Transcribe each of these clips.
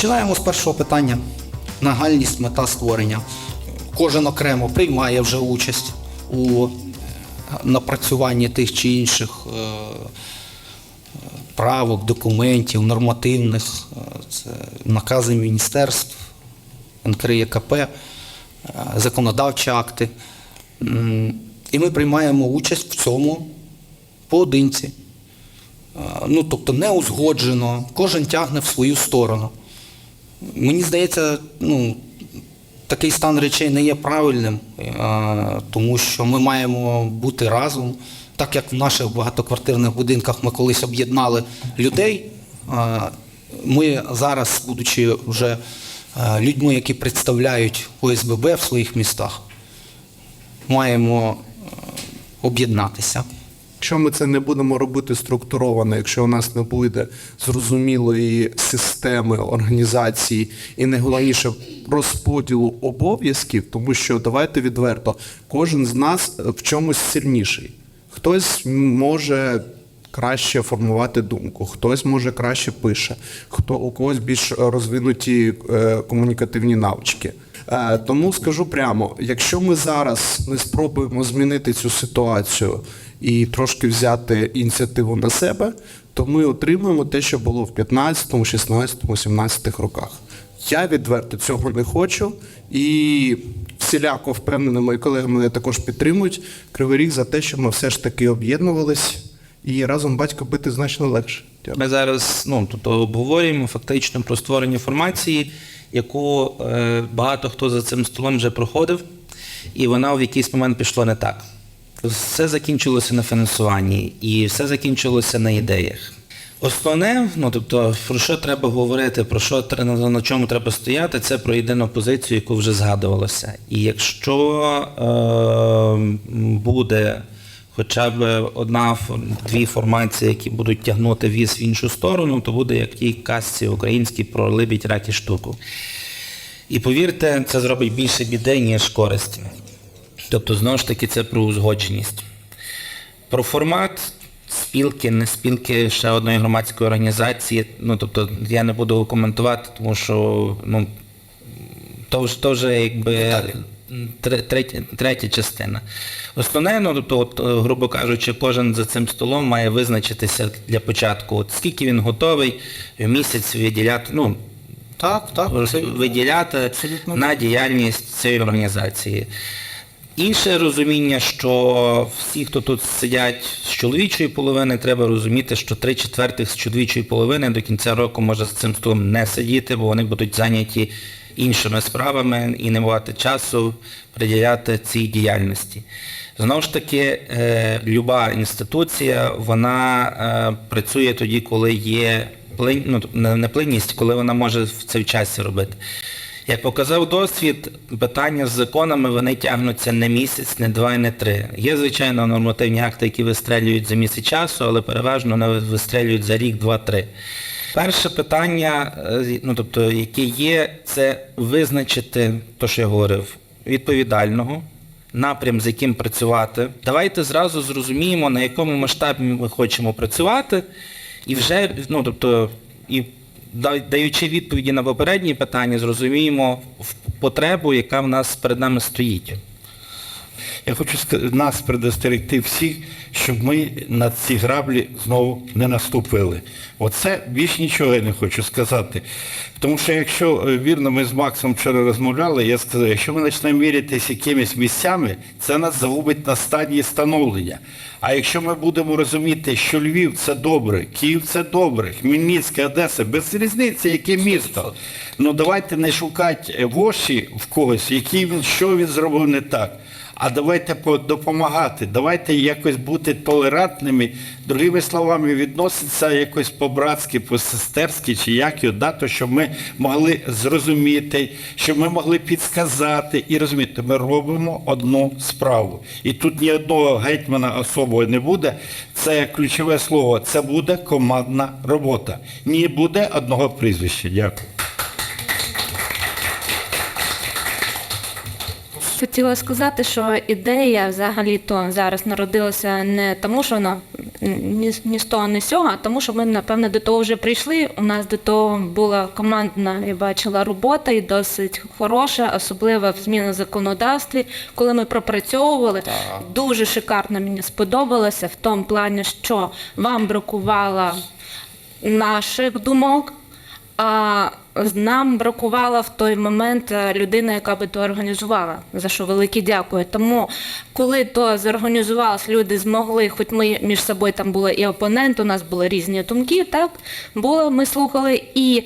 Починаємо з першого питання. Нагальність мета створення. Кожен окремо приймає вже участь у е, напрацюванні тих чи інших е, правок, документів, нормативних, е, це накази міністерств, НКРЄКП, законодавчі акти. І ми приймаємо участь в цьому поодинці. Ну, тобто не узгоджено, кожен тягне в свою сторону. Мені здається, ну, такий стан речей не є правильним, е, тому що ми маємо бути разом. Так як в наших багатоквартирних будинках ми колись об'єднали людей, е, ми зараз, будучи вже е, людьми, які представляють ОСББ в своїх містах, маємо об'єднатися. Якщо ми це не будемо робити структуровано, якщо у нас не буде зрозумілої системи організації і найголовніше розподілу обов'язків, тому що давайте відверто, кожен з нас в чомусь сильніший. Хтось може краще формувати думку, хтось може краще пише, хто у когось більш розвинуті е, комунікативні навички. Е, Тому скажу прямо: якщо ми зараз не спробуємо змінити цю ситуацію і трошки взяти ініціативу на себе, то ми отримаємо те, що було в 15, 16, 17 роках. Я відверто цього не хочу і всіляко впевнений, мої колеги мене також підтримують. Кривий ріг за те, що ми все ж таки об'єднувались і разом батька бити значно легше. Ми зараз ну, тобто, обговорюємо фактично про створення формації, яку е, багато хто за цим столом вже проходив, і вона в якийсь момент пішла не так. Все закінчилося на фінансуванні і все закінчилося на ідеях. Основне, ну тобто, про що треба говорити, про що на, чому треба стояти, це про єдину позицію, яку вже згадувалося. І якщо е, буде хоча б одна-дві формації, які будуть тягнути віз в іншу сторону, то буде як тій казці українській про либідь раки штуку. І повірте, це зробить більше біди, ніж користі. Тобто, знову ж таки, це про узгодженість. Про формат спілки, не спілки ще одної громадської організації. Ну, тобто, я не буду коментувати, тому що ну, то, вже- то вже якби третя, третя частина. Основне, ну, тобто, от, грубо кажучи, кожен за цим столом має визначитися для початку, от, скільки він готовий в місяць виділяти, ну, Так, так. це- виділяти абсолютно на діяльність цієї організації. Інше розуміння, що всі, хто тут сидять з чоловічої половини, треба розуміти, що три четвертих з чоловічої половини до кінця року може з цим столом не сидіти, бо вони будуть зайняті іншими справами і не мати часу приділяти цій діяльності. Знову ж таки, е, люба інституція, вона е, працює тоді, коли є плин, ну, не плинність, коли вона може в це в часі робити. Як показав досвід, питання з законами вони тягнуться не місяць, не два і не три. Є, звичайно, нормативні акти, які вистрелюють за місяць часу, але переважно вони вистрелюють за рік, два-три. Перше питання, е, ну, тобто, яке є, це визначити, то, що я говорив, відповідального, напрям, з яким працювати. Давайте зразу зрозуміємо, на якому масштабі ми хочемо працювати, і вже, ну, тобто, і даючи відповіді на попередні питання, зрозуміємо потребу, яка в нас перед нами стоїть. Я хочу нас предостерегти всіх, щоб ми на ці граблі знову не наступили. Оце більш нічого я не хочу сказати. Тому що якщо е, вірно, ми з Максом вчора розмовляли, я сказав, якщо ми почнемо мірятися якимись місцями, це нас загубить на стадії становлення. А якщо ми будемо розуміти, що Львів це добре, Київ це добре, Хмельницька, Одеса, без різниці, яке місто. Ну давайте не шукати воші в когось, який він, що він зробив не так. А давайте допомагати, давайте якось бути толерантними, другими словами, відноситися якось по-братськи, по-сестерськи, чи як його, да, то щоб ми могли зрозуміти, щоб ми могли підсказати і розуміти, ми робимо одну справу. І тут ні одного гетьмана особого не буде. Це ключове слово, це буде командна робота. Не буде одного прізвища. Дякую. Хотіла сказати, що ідея взагалі-то зараз народилася не тому, що вона ні, ні з того, ні з цього, а тому що ми, напевно, до того вже прийшли. У нас до того була командна, я бачила, робота і досить хороша, особливо в зміни законодавстві, коли ми пропрацьовували. Дуже шикарно мені сподобалося в тому плані, що вам бракувало наших думок. А нам бракувало в той момент е, людина, яка би то організувала, за що велике дякую. Тому, коли то зорганізувалось, люди змогли, хоч ми між собою там були і опонент, у нас були різні думки, так було, ми слухали. І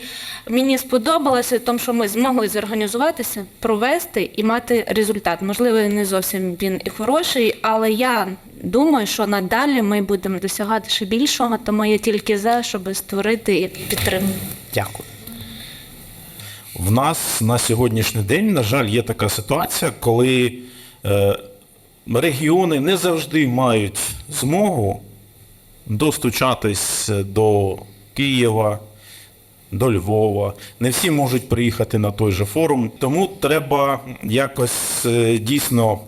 мені сподобалося, тому що ми змогли зорганізуватися, провести і мати результат. Можливо, не зовсім він і хороший, але я думаю, що надалі ми будемо досягати ще більшого, тому я тільки за, щоб створити і підтримати. Дякую. В нас на сьогоднішній день, на жаль, є така ситуація, коли е, регіони не завжди мають змогу достучатись до Києва, до Львова. Не всі можуть приїхати на той же форум. Тому треба якось е, дійсно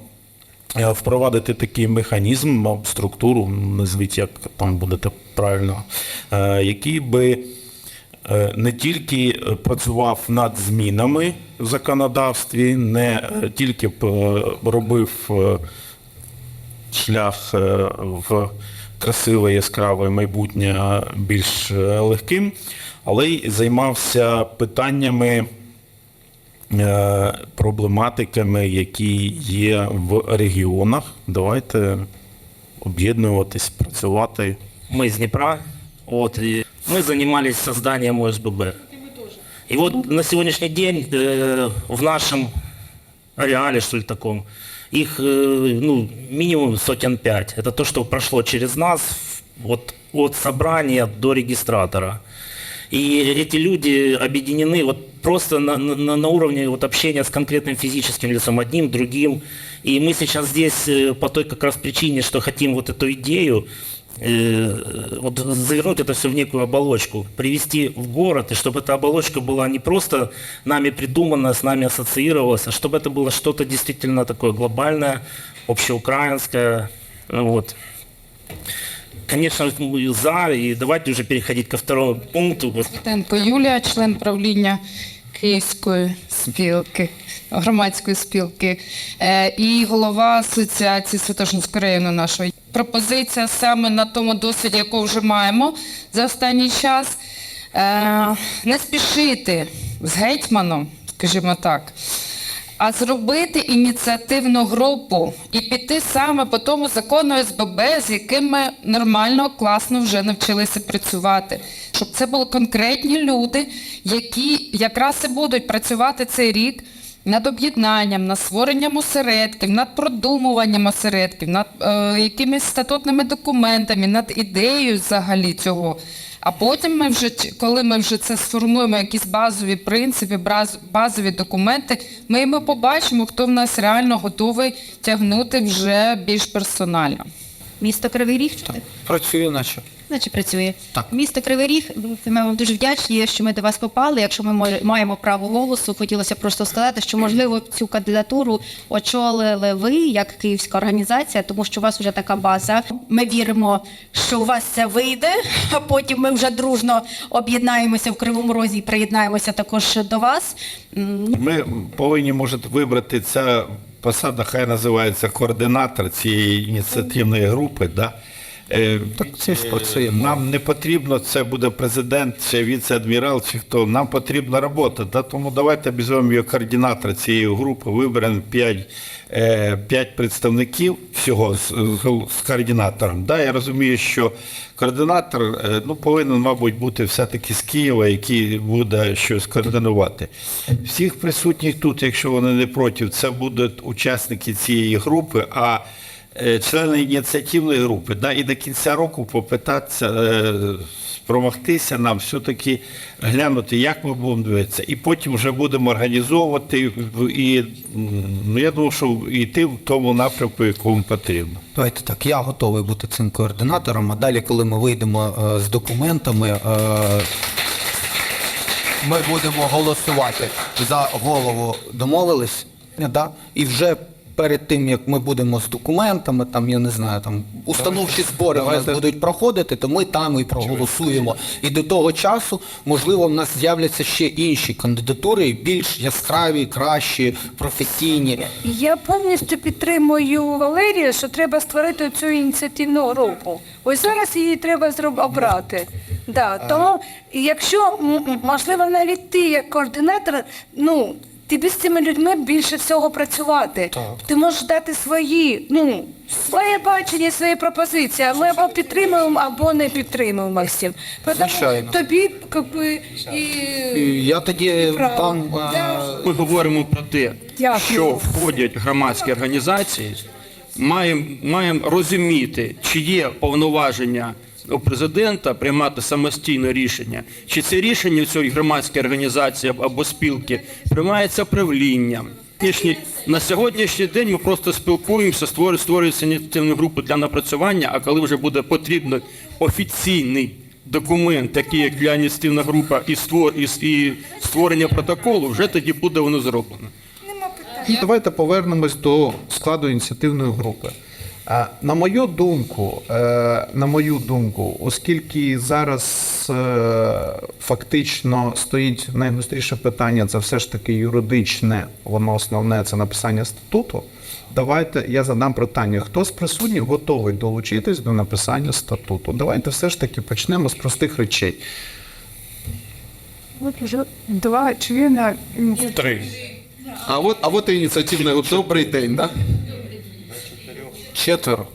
е, впровадити такий механізм, структуру, назвіть, як там будете правильно, який би не тільки е, працював над змінами в законодавстві, не е, тільки е, робив е, шлях е, в красиве, яскраве майбутнє більш е, легким, але й займався питаннями, е, проблематиками, які є в регіонах. Давайте об'єднуватись, працювати. мы из Днепра, вот, и мы занимались созданием ОСББ. И вот на сегодняшний день э, в нашем ареале, что ли, таком, их э, ну, минимум сотен пять. Это то, что прошло через нас вот, от собрания до регистратора. И эти люди объединены вот просто на, на, на уровне вот общения с конкретным физическим лицом, одним, другим. И мы сейчас здесь э, по той как раз причине, что хотим вот эту идею, э, вот завернуть это все в некую оболочку, привести в город, и чтобы эта оболочка была не просто нами придумана, с нами ассоциировалась, а чтобы это было что-то действительно такое глобальное, общеукраинское. Ну Вот. Конечно, мы за, и давайте уже переходить ко второму пункту. Вот Тенко Юлія, член правління Київської спілки, громадської спілки е, і голова Асоціації Святошинського району нашої. Пропозиція саме на тому досвіді, якого вже маємо за останній час, е, не спішити з гетьманом, скажімо так, а зробити ініціативну групу і піти саме по тому закону СББ, з яким ми нормально, класно вже навчилися працювати. Щоб це були конкретні люди, які якраз і будуть працювати цей рік над об'єднанням, над створенням осередків, над продумуванням осередків, над е, якимись статутними документами, над ідеєю взагалі цього. А потім ми вже, коли ми вже це сформуємо, якісь базові принципи, базові документи, ми, ми побачимо, хто в нас реально готовий тягнути вже більш персонально. Місто Кривий Ріг? Працює наче. Значить працює. Так. Місто Кривий Ріг, ми вам дуже вдячні, що ми до вас попали. Якщо ми маємо право голосу, хотілося просто сказати, що можливо цю кандидатуру очолили ви як київська організація, тому що у вас вже така база. Ми віримо, що у вас це вийде, а потім ми вже дружно об'єднаємося в Кривому Розі і приєднаємося також до вас. Ми повинні, може, вибрати ця посада, хай називається координатор цієї ініціативної групи. Да? Е, Так це працює. Нам не потрібно, це буде президент чи віце-адмірал, чи хто. Нам потрібна робота. Да? Тому давайте візьмемо його координатора цієї групи, виберемо 5, е, 5 представників всього з, з- координатором. Да? Я розумію, що координатор е, ну, повинен, мабуть, бути все-таки з Києва, який буде щось координувати. Всіх присутніх тут, якщо вони не проти, це будуть учасники цієї групи. а е, члени ініціативної групи, да, і до кінця року попитатися, е, спромогтися нам все-таки глянути, як ми будемо дивитися. І потім вже будемо організовувати і ну, я думаю, що йти в тому напрямку, якому потрібно. Давайте так, я готовий бути цим координатором, а далі, коли ми вийдемо е, з документами, е, ми будемо голосувати за голову, домовились, да? і вже перед тим, як ми будемо з документами, там, я не знаю, там, установчі збори у нас будуть проходити, то ми там і проголосуємо. І до того часу, можливо, в нас з'являться ще інші кандидатури, більш яскраві, кращі, професійні. Я повністю підтримую Валерію, що треба створити цю ініціативну групу. Ось зараз її треба зроб- обрати. Да, тому якщо м, можливо навіть ти як координатор, ну тобі з цими людьми більше всього працювати. Ти можеш дати свої, ну своє бачення, свої пропозиції, ми або підтримуємо, або не підтримуємо. Тому Звичайно. тобі якби, і І Я тоді Право. там Да. Ми говоримо про те, Дякую. що входять громадські організації, маємо маємо розуміти, чи є повноваження у президента приймати самостійне рішення, чи це рішення у цієї громадської організації або спілки приймається правлінням. На сьогоднішній день ми просто спілкуємося, створюються ініціативні групи для напрацювання, а коли вже буде потрібно офіційний документ, такий як для ініціативна група, і, створ, і, і створення протоколу, вже тоді буде воно зроблено. Давайте повернемось до складу ініціативної групи. Е, На мою думку, е, на мою думку, оскільки зараз е, фактично стоїть найгостріше питання, це все ж таки юридичне, воно основне це написання статуту. Давайте я задам питання: хто з присутніх готовий долучитись до написання статуту? Давайте все ж таки почнемо з простих речей. два члена Три. А от, а от ініціативна. Добрий день, да? Четверо.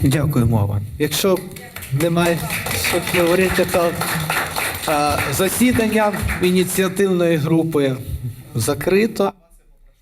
Дякуємо вам. Якщо немає що говорити, то засідання ініціативної групи закрито.